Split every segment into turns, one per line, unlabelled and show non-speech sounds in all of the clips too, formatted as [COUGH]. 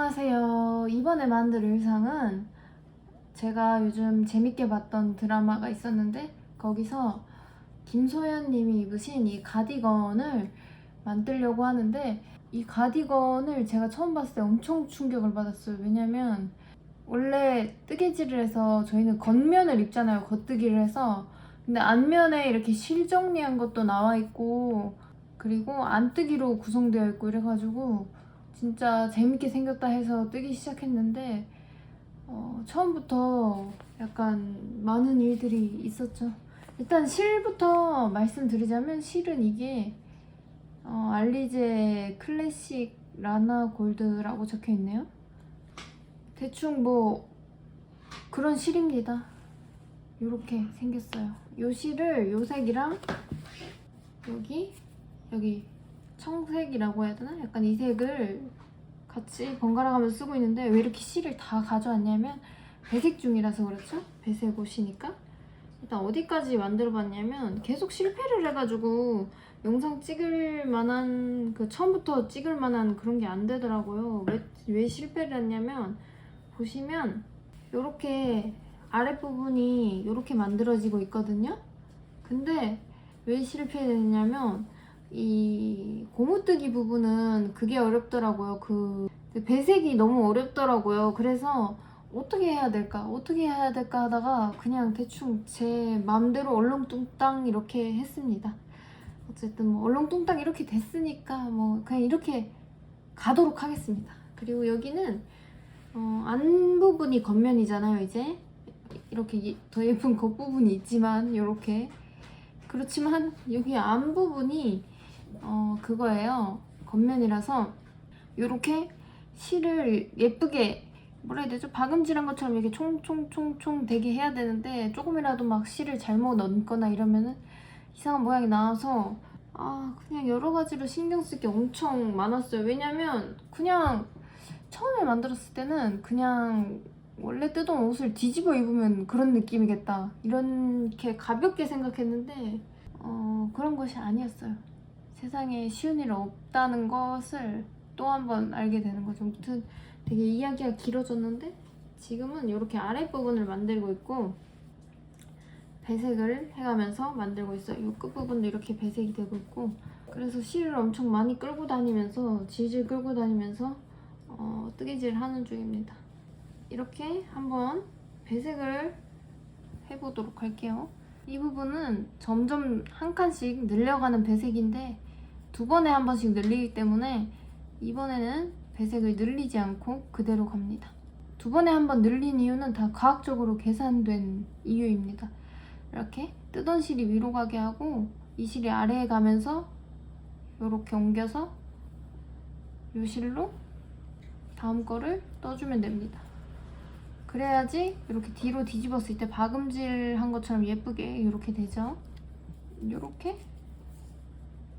안녕하세요. 이번에 만들 의상은 제가 요즘 재밌게 봤던 드라마가 있었는데 거기서 김소연 님이 입으신 이 가디건을 만들려고 하는데 이 가디건을 제가 처음 봤을 때 엄청 충격을 받았어요. 왜냐면 원래 뜨개질을 해서 저희는 겉면을 입잖아요. 겉뜨기를 해서. 근데 앞면에 이렇게 실 정리한 것도 나와 있고 그리고 안뜨기로 구성되어 있고 이래가지고 진짜 재밌게 생겼다 해서 뜨기 시작했는데 어, 처음부터 약간 많은 일들이 있었죠. 일단 실부터 말씀드리자면 실은 이게 어, 알리제 클래식 라나 골드라고 적혀 있네요. 대충 뭐 그런 실입니다. 이렇게 생겼어요. 요 실을 요 색이랑 여기 여기 청색이라고 해야 되나? 약간 이 색을 같이 번갈아 가면서 쓰고 있는데 왜 이렇게 실을 다 가져왔냐면 배색 중이라서 그렇죠? 배색 옷이니까. 일단 어디까지 만들어 봤냐면 계속 실패를 해가지고 영상 찍을 만한 그 처음부터 찍을 만한 그런 게 안 되더라고요. 왜, 왜 실패를 했냐면 보시면 이렇게 아랫부분이 이렇게 만들어지고 있거든요. 근데 왜 실패했냐면 이 고무뜨기 부분은 그게 어렵더라고요. 그 배색이 너무 어렵더라고요. 그래서 어떻게 해야 될까? 어떻게 해야 될까 하다가 그냥 대충 제 마음대로 얼렁뚱땅 이렇게 했습니다. 어쨌든 뭐 얼렁뚱땅 이렇게 됐으니까 뭐 그냥 이렇게 가도록 하겠습니다. 그리고 여기는 어, 안 부분이 겉면이잖아요. 이제 이렇게 이- 더 예쁜 겉 부분이 있지만 이렇게 그렇지만 여기 안 부분이 어 그거예요. 겉면이라서 이렇게 실을 예쁘게 뭐라 해야 되죠? 박음질한 것처럼 이렇게 총총총총 되게 해야 되는데 조금이라도 막 실을 잘못 넣거나 이러면은 이상한 모양이 나와서 아 그냥 여러 가지로 신경 쓸 게 엄청 많았어요. 왜냐면 그냥 처음에 만들었을 때는 그냥 원래 뜨던 옷을 뒤집어 입으면 그런 느낌이겠다. 이렇게 가볍게 생각했는데 어, 그런 것이 아니었어요. 세상에 쉬운 일 없다는 것을 또 한 번 알게 되는 거죠. 아무튼 되게 이야기가 길어졌는데 지금은 이렇게 아랫부분을 만들고 있고 배색을 해가면서 만들고 있어요. 이 끝부분도 이렇게 배색이 되고 있고 그래서 실을 엄청 많이 끌고 다니면서 질질 끌고 다니면서 어, 뜨개질 하는 중입니다. 이렇게 한번 배색을 해보도록 할게요. 이 부분은 점점 한 칸씩 늘려가는 배색인데 두 번에 한 번씩 늘리기 때문에 이번에는 배색을 늘리지 않고 그대로 갑니다. 두 번에 한 번 늘린 이유는 다 과학적으로 계산된 이유입니다. 이렇게 뜨던 실이 위로 가게 하고 이 실이 아래에 가면서 이렇게 옮겨서 이 실로 다음 거를 떠주면 됩니다. 그래야지 이렇게 뒤로 뒤집었을 때 박음질한 것처럼 예쁘게 이렇게 되죠. 이렇게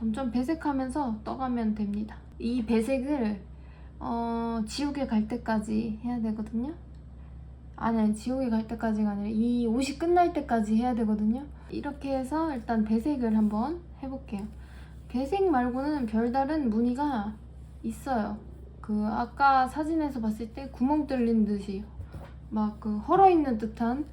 점점 배색하면서 떠가면 됩니다. 이 배색을 어, 지옥에 갈 때까지 해야 되거든요. 아니, 지옥에 갈 때까지가 아니라 이 옷이 끝날 때까지 해야 되거든요. 이렇게 해서 일단 배색을 한번 해볼게요. 배색 말고는 별다른 무늬가 있어요. 그 아까 사진에서 봤을 때 구멍 뚫린 듯이 막 그 헐어 있는 듯한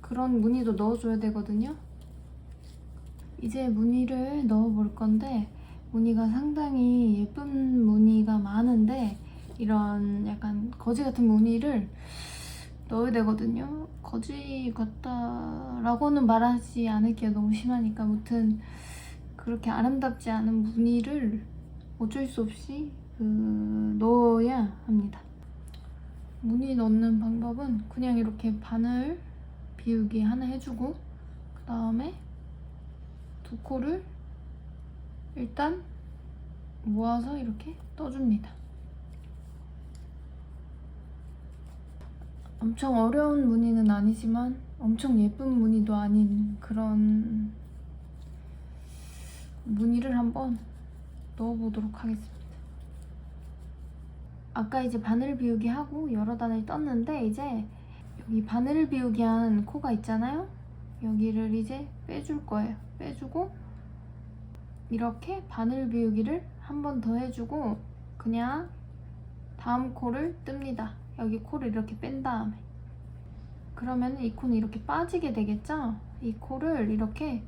그런 무늬도 넣어줘야 되거든요. 이제 무늬를 넣어 볼 건데 무늬가 상당히 예쁜 무늬가 많은데 이런 약간 거지 같은 무늬를 넣어야 되거든요. 거지 같다라고는 말하지 않을게요. 너무 심하니까. 아무튼 그렇게 아름답지 않은 무늬를 어쩔 수 없이 그 넣어야 합니다. 무늬 넣는 방법은 그냥 이렇게 바늘 비우기 하나 해주고 그 다음에 두 코를 일단 모아서 이렇게 떠줍니다. 엄청 어려운 무늬는 아니지만 엄청 예쁜 무늬도 아닌 그런 무늬를 한번 넣어보도록 하겠습니다. 아까 이제 바늘 비우기 하고 여러 단을 떴는데 이제 여기 바늘 비우기 한 코가 있잖아요. 여기를 이제 빼줄 거예요. 빼주고 이렇게 바늘 비우기를 한 번 더 해주고 그냥 다음 코를 뜹니다. 여기 코를 이렇게 뺀 다음에 그러면 이 코는 이렇게 빠지게 되겠죠? 이 코를 이렇게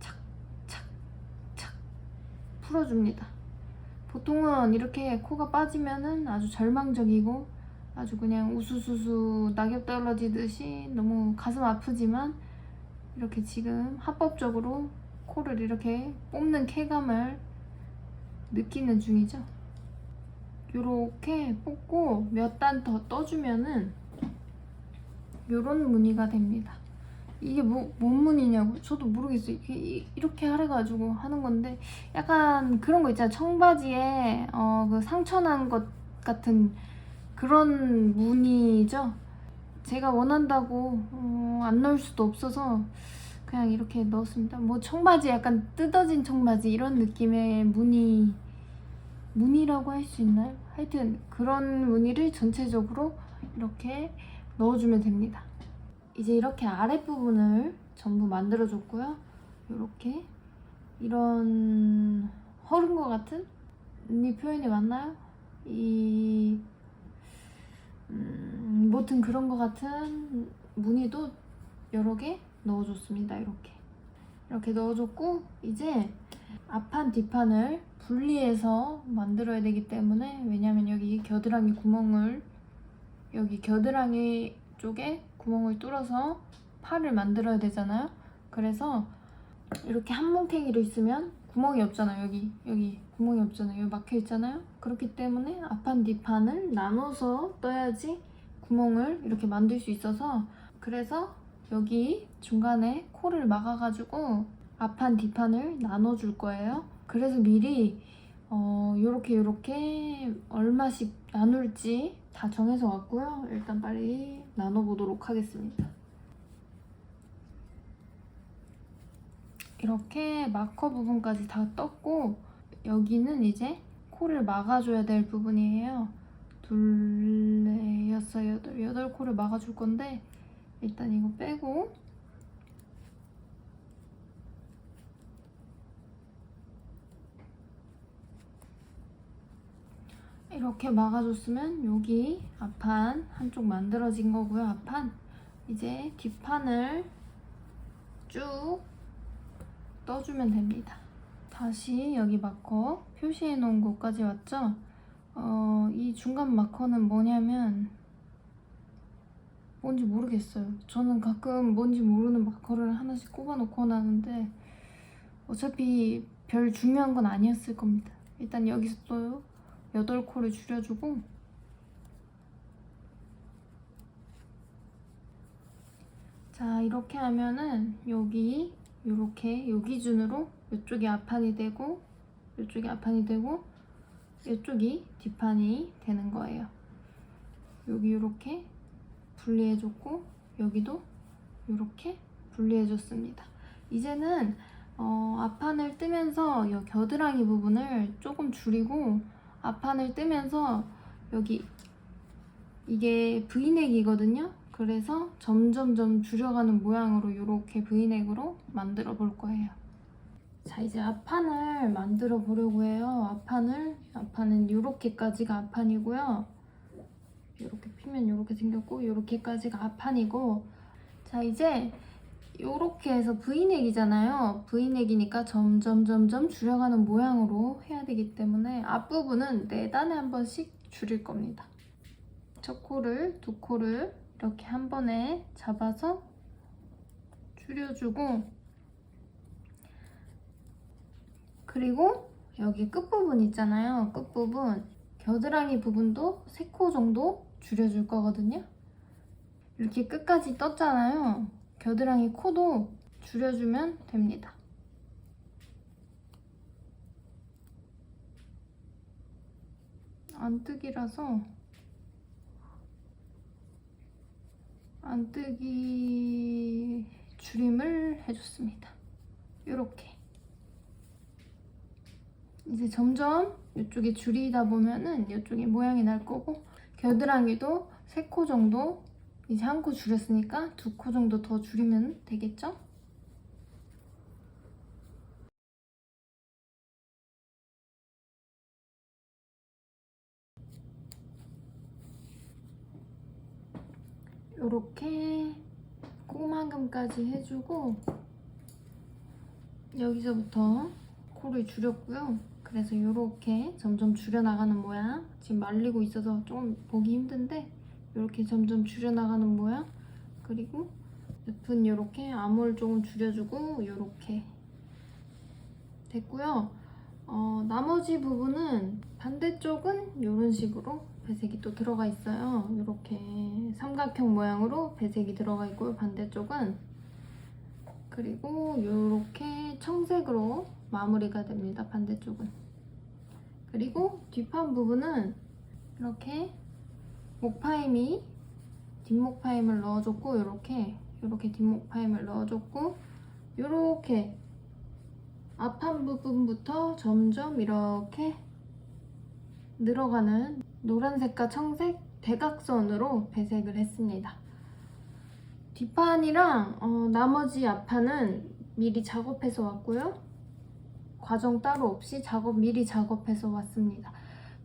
착착착 풀어줍니다. 보통은 이렇게 코가 빠지면은 아주 절망적이고 아주 그냥 우수수수 낙엽 떨어지듯이 너무 가슴 아프지만 이렇게 지금 합법적으로 코를 이렇게 뽑는 쾌감을 느끼는 중이죠. 이렇게 뽑고 몇 단 더 떠주면은 요런 무늬가 됩니다. 이게 뭐, 뭔 무늬냐고 저도 모르겠어요. 이게 이- 이렇게 하래가지고 하는 건데 약간 그런 거 있잖아요. 청바지에 어, 그 상처난 것 같은 그런 무늬죠. 제가 원한다고 어, 안 넣을 수도 없어서 그냥 이렇게 넣었습니다. 뭐 청바지 약간 뜯어진 청바지 이런 느낌의 무늬 무늬라고 할 수 있나요? 하여튼 그런 무늬를 전체적으로 이렇게 넣어주면 됩니다. 이제 이렇게 아랫부분을 전부 만들어줬고요. 이렇게 이런 허른 것 같은 이 표현이 맞나요? 이 음, 뭐든 그런 것 같은 무늬도 여러 개 넣어줬습니다. 이렇게 이렇게 넣어줬고 이제 앞판 뒷판을 분리해서 만들어야 되기 때문에 왜냐면 여기 겨드랑이 구멍을 여기 겨드랑이 쪽에 구멍을 뚫어서 팔을 만들어야 되잖아요. 그래서 이렇게 한 뭉탱이로 있으면 구멍이 없잖아요. 여기 여기 구멍이 없잖아요. 막혀 있잖아요. 그렇기 때문에 앞판 뒷판을 나눠서 떠야지 구멍을 이렇게 만들 수 있어서 그래서 여기 중간에 코를 막아가지고 앞판 뒷판을 나눠줄 거예요. 그래서 미리 어 요렇게 요렇게 얼마씩 나눌지 다 정해서 왔고요. 일단 빨리 나눠보도록 하겠습니다. 이렇게 마커 부분까지 다 떴고 여기는 이제 코를 막아줘야 될 부분이에요. 둘, 넷, 여섯, 여덟, 여덟 코를 막아줄 건데 일단 이거 빼고 이렇게 막아줬으면 여기 앞판 한쪽 만들어진 거고요. 앞판 이제 뒷판을 쭉 떠주면 됩니다. 다시 여기 마커 표시해 놓은 곳까지 왔죠? 어, 이 중간 마커는 뭐냐면 뭔지 모르겠어요. 저는 가끔 뭔지 모르는 마커를 하나씩 꼽아 놓고 나는데 어차피 별 중요한 건 아니었을 겁니다. 일단 여기서 또 8코를 줄여주고 자 이렇게 하면은 여기 이렇게 요 기준으로 이쪽이 앞판이 되고 이쪽이 앞판이 되고 이쪽이 뒷판이 되는 거예요. 여기 이렇게 분리해줬고 여기도 이렇게 분리해줬습니다. 이제는 어, 앞판을 뜨면서 이 겨드랑이 부분을 조금 줄이고 앞판을 뜨면서 여기 이게 브이넥이거든요. 그래서 점점점 줄여가는 모양으로 이렇게 브이넥으로 만들어 볼 거예요. 자 이제 앞판을 만들어 보려고 해요. 앞판을 앞판은 이렇게까지가 앞판이고요. 이렇게 피면 이렇게 생겼고 이렇게까지가 앞판이고 자 이제 이렇게 해서 브이넥이잖아요. 브이넥이니까 점점 점점 줄여가는 모양으로 해야 되기 때문에 앞부분은 네 단에 한 번씩 줄일 겁니다. 첫 코를 두 코를 이렇게 한 번에 잡아서 줄여주고 그리고 여기 끝부분 있잖아요. 끝부분 겨드랑이 부분도 3코 정도 줄여줄 거거든요. 이렇게 끝까지 떴잖아요. 겨드랑이 코도 줄여주면 됩니다. 안뜨기라서 안뜨기 줄임을 해줬습니다. 이렇게 이제 점점 이쪽에 줄이다 보면은 이쪽에 모양이 날 거고 겨드랑이도 3코 정도 이제 한 코 줄였으니까 두 코 정도 더 줄이면 되겠죠? 이렇게 코만금까지 해주고 여기서부터 코를 줄였고요. 그래서 이렇게 점점 줄여나가는 모양. 지금 말리고 있어서 좀 보기 힘든데 이렇게 점점 줄여나가는 모양. 그리고 옆은 이렇게 암홀 조금 줄여주고 이렇게 됐고요. 어, 나머지 부분은 반대쪽은 이런 식으로 배색이 또 들어가 있어요. 이렇게 삼각형 모양으로 배색이 들어가 있고요. 반대쪽은 그리고 이렇게 청색으로 마무리가 됩니다. 반대쪽은 그리고 뒷판 부분은 이렇게 목파임이 뒷목파임을 넣어줬고 이렇게 이렇게 뒷목파임을 넣어줬고 이렇게 앞판 부분부터 점점 이렇게 늘어가는 노란색과 청색 대각선으로 배색을 했습니다. 뒷판이랑 어, 나머지 앞판은 미리 작업해서 왔고요. 과정 따로 없이 작업 미리 작업해서 왔습니다.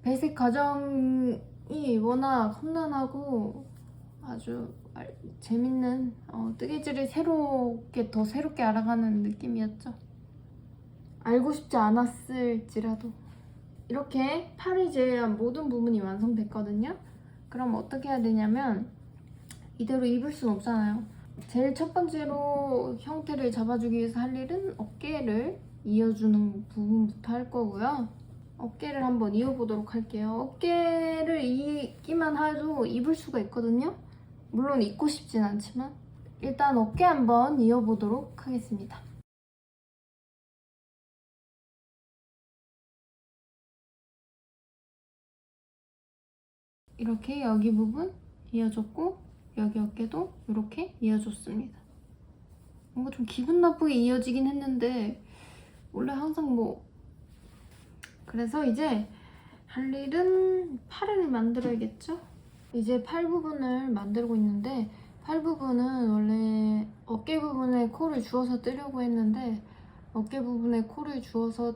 배색 과정이 워낙 험난하고 아주 알- 재밌는 어, 뜨개질을 새롭게 더 새롭게 알아가는 느낌이었죠. 알고 싶지 않았을지라도 이렇게 팔이 제외한 모든 부분이 완성됐거든요. 그럼 어떻게 해야 되냐면 이대로 입을 순 없잖아요. 제일 첫 번째로 형태를 잡아주기 위해서 할 일은 어깨를 이어주는 부분부터 할 거고요. 어깨를 한번 이어보도록 할게요. 어깨를 이기만 해도 입을 수가 있거든요. 물론 입고 싶진 않지만 일단 어깨 한번 이어보도록 하겠습니다. 이렇게 여기 부분 이어줬고 여기 어깨도 이렇게 이어줬습니다. 뭔가 좀 기분 나쁘게 이어지긴 했는데 원래 항상 뭐 그래서 이제 할 일은 팔을 만들어야겠죠? 이제 팔 부분을 만들고 있는데 팔 부분은 원래 어깨 부분에 코를 주어서 뜨려고 했는데 어깨 부분에 코를 주어서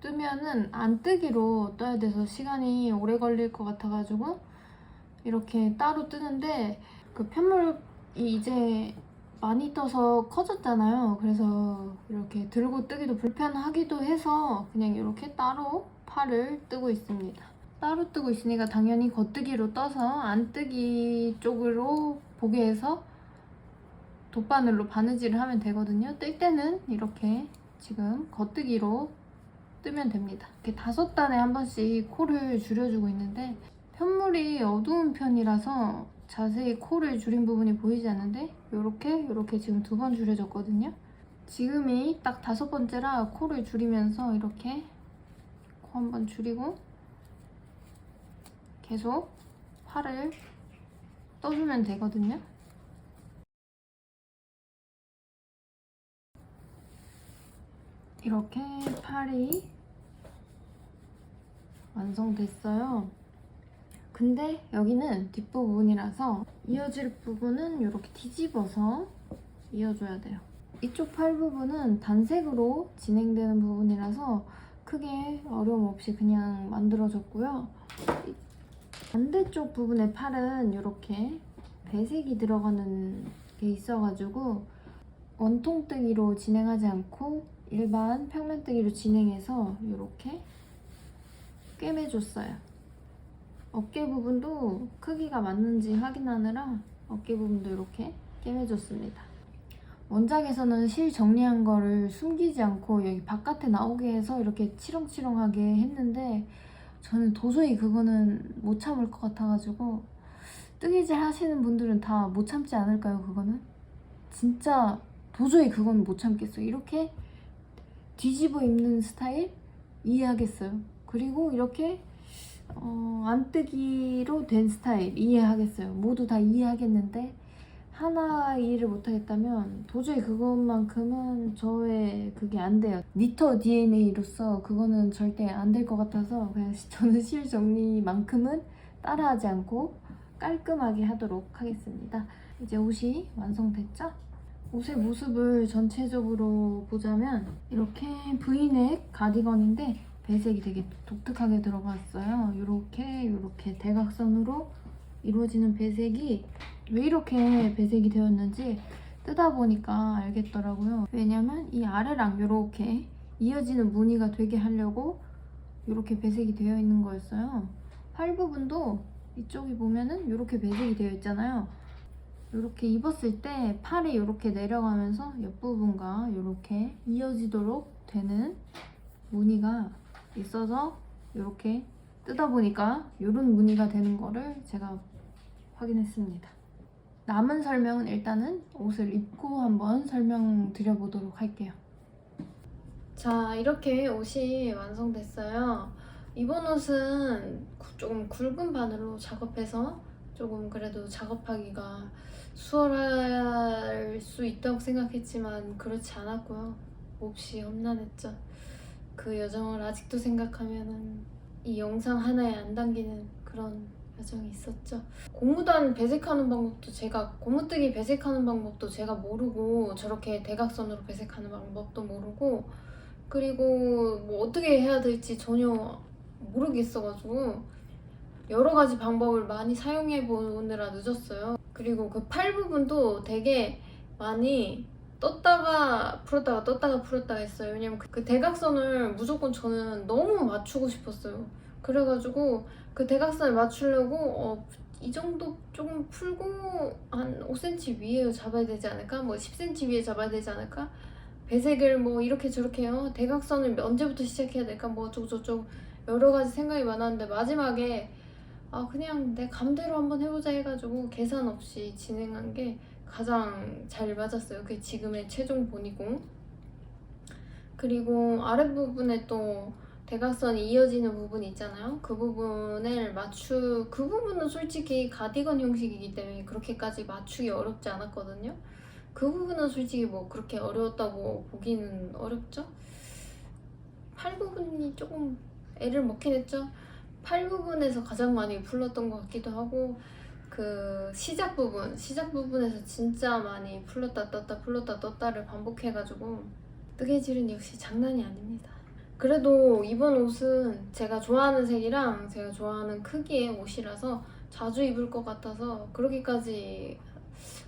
뜨면은 안 뜨기로 떠야 돼서 시간이 오래 걸릴 것 같아가지고 이렇게 따로 뜨는데 그 편물이 이제 많이 떠서 커졌잖아요. 그래서 이렇게 들고 뜨기도 불편하기도 해서 그냥 이렇게 따로 팔을 뜨고 있습니다. 따로 뜨고 있으니까 당연히 겉뜨기로 떠서 안 뜨기 쪽으로 보게 해서 돗바늘로 바느질을 하면 되거든요. 뜰 때는 이렇게 지금 겉뜨기로 뜨면 됩니다. 이렇게 다섯 단에 한 번씩 코를 줄여주고 있는데 편물이 어두운 편이라서 자세히 코를 줄인 부분이 보이지 않는데 이렇게 이렇게 지금 두 번 줄여졌거든요. 지금이 딱 다섯 번째라 코를 줄이면서 이렇게 코 한 번 줄이고 계속 팔을 떠주면 되거든요. 이렇게 팔이 완성됐어요. 근데 여기는 뒷부분이라서 이어질 부분은 이렇게 뒤집어서 이어줘야 돼요. 이쪽 팔 부분은 단색으로 진행되는 부분이라서 크게 어려움 없이 그냥 만들어졌고요. 이 반대쪽 부분의 팔은 이렇게 배색이 들어가는 게 있어가지고 원통뜨기로 진행하지 않고 일반 평면뜨기로 진행해서 이렇게 꿰매줬어요. 어깨 부분도 크기가 맞는지 확인하느라 어깨 부분도 이렇게 꿰매줬습니다. 원작에서는 실 정리한 거를 숨기지 않고 여기 바깥에 나오게 해서 이렇게 치렁치렁하게 했는데 저는 도저히 그거는 못 참을 것 같아가지고 뜨개질 하시는 분들은 다 못 참지 않을까요 그거는? 진짜 도저히 그건 못 참겠어요 이렇게 뒤집어 입는 스타일 이해하겠어요 그리고 이렇게 어, 안뜨기로 된 스타일 이해하겠어요. 모두 다 이해하겠는데 하나 이해를 못하겠다면 도저히 그것만큼은 저의 그게 안 돼요. 니터 DNA로서 그거는 절대 안 될 것 같아서 그냥 시- [LAUGHS] 저는 실 정리만큼은 따라하지 않고 깔끔하게 하도록 하겠습니다. 이제 옷이 완성됐죠? 옷의 모습을 전체적으로 보자면 이렇게 브이넥 가디건인데 배색이 되게 독특하게 들어갔어요. 이렇게 이렇게 대각선으로 이루어지는 배색이 왜 이렇게 배색이 되었는지 뜯다 보니까 알겠더라고요. 왜냐면 이 아래랑 이렇게 이어지는 무늬가 되게 하려고 이렇게 배색이 되어 있는 거였어요. 팔 부분도 이쪽이 보면은 이렇게 배색이 되어 있잖아요. 이렇게 입었을 때 팔이 이렇게 내려가면서 옆부분과 이렇게 이어지도록 되는 무늬가 있어서 이렇게 뜯어 보니까 이런 무늬가 되는 거를 제가 확인했습니다. 남은 설명은 일단은 옷을 입고 한번 설명드려 보도록 할게요. 자, 이렇게 옷이 완성됐어요. 이번 옷은 구- 조금 굵은 바늘로 작업해서 조금 그래도 작업하기가 수월할 수 있다고 생각했지만 그렇지 않았고요. 몹시 험난했죠. 그 여정을 아직도 생각하면은 이 영상 하나에 안 담기는 그런 여정이 있었죠. 고무단 배색하는 방법도 제가 고무뜨기 배색하는 방법도 제가 모르고 저렇게 대각선으로 배색하는 방법도 모르고 그리고 뭐 어떻게 해야 될지 전혀 모르겠어가지고 여러 가지 방법을 많이 사용해 보느라 늦었어요. 그리고 그 팔 부분도 되게 많이 떴다가 풀었다가 떴다가 풀었다가 했어요. 왜냐면 그- 그 대각선을 무조건 저는 너무 맞추고 싶었어요. 그래가지고 그 대각선을 맞추려고 어, 이 정도 조금 풀고 한 5cm 위에 잡아야 되지 않을까? 뭐 10cm 위에 잡아야 되지 않을까? 배색을 뭐 이렇게 저렇게 해요. 대각선을 언제부터 시작해야 될까? 뭐 어쩌고저쩌고 여러 가지 생각이 많았는데 마지막에 아 그냥 내 감대로 한번 해보자 해가지고 계산 없이 진행한 게 가장 잘 맞았어요. 그게 지금의 최종 본이고 그리고 아랫부분에 또 대각선이 이어지는 부분이 있잖아요. 그 부분을 맞추 그 부분은 솔직히 가디건 형식이기 때문에 그렇게까지 맞추기 어렵지 않았거든요. 그 부분은 솔직히 뭐 그렇게 어려웠다고 보기는 어렵죠. 팔 부분이 조금 애를 먹긴 했죠. 팔 부분에서 가장 많이 풀렀던 것 같기도 하고 그 시작 부분 시작 부분에서 진짜 많이 풀렀다 떴다 풀렀다 떴다를 반복해가지고 뜨개질은 역시 장난이 아닙니다. 그래도 이번 옷은 제가 좋아하는 색이랑 제가 좋아하는 크기의 옷이라서 자주 입을 것 같아서 그렇게까지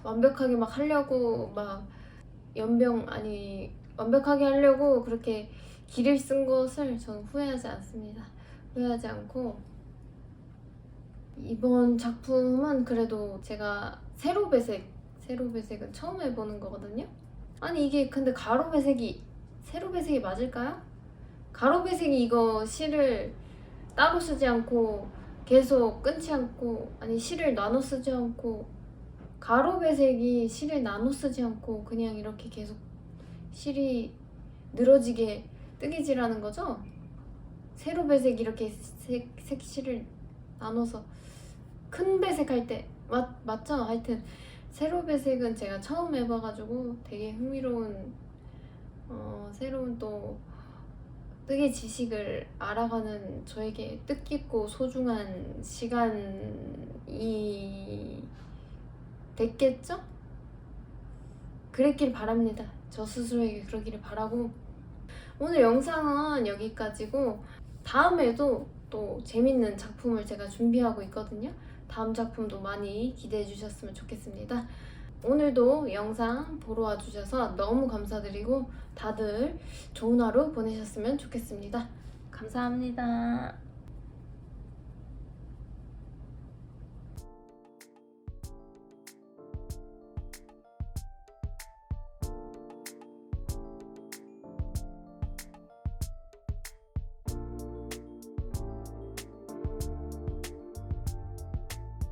완벽하게 막 하려고 막 연병 아니 완벽하게 하려고 그렇게 기를 쓴 것을 저는 후회하지 않습니다. 후회하지 않고 이번 작품은 그래도 제가 세로 배색 세로 배색은 처음 해보는 거거든요. 아니 이게 근데 가로 배색이 세로 배색이 맞을까요? 가로 배색이 이거 실을 따로 쓰지 않고 계속 끊지 않고 아니 실을 나눠 쓰지 않고 가로 배색이 실을 나눠 쓰지 않고 그냥 이렇게 계속 실이 늘어지게 뜨개질하는 거죠? 세로 배색 이렇게 색, 색 실을 나눠서 큰 배색할 때 맞, 맞죠? 하여튼 세로 배색은 제가 처음 해봐가지고 되게 흥미로운 어, 새로운 또 뜨개 지식을 알아가는 저에게 뜻깊고 소중한 시간이 됐겠죠? 그랬길 바랍니다. 저 스스로에게 그러기를 바라고 오늘 영상은 여기까지고 다음에도 또 재밌는 작품을 제가 준비하고 있거든요. 다음 작품도 많이 기대해 주셨으면 좋겠습니다. 오늘도 영상 보러 와주셔서 너무 감사드리고 다들 좋은 하루 보내셨으면 좋겠습니다. 감사합니다.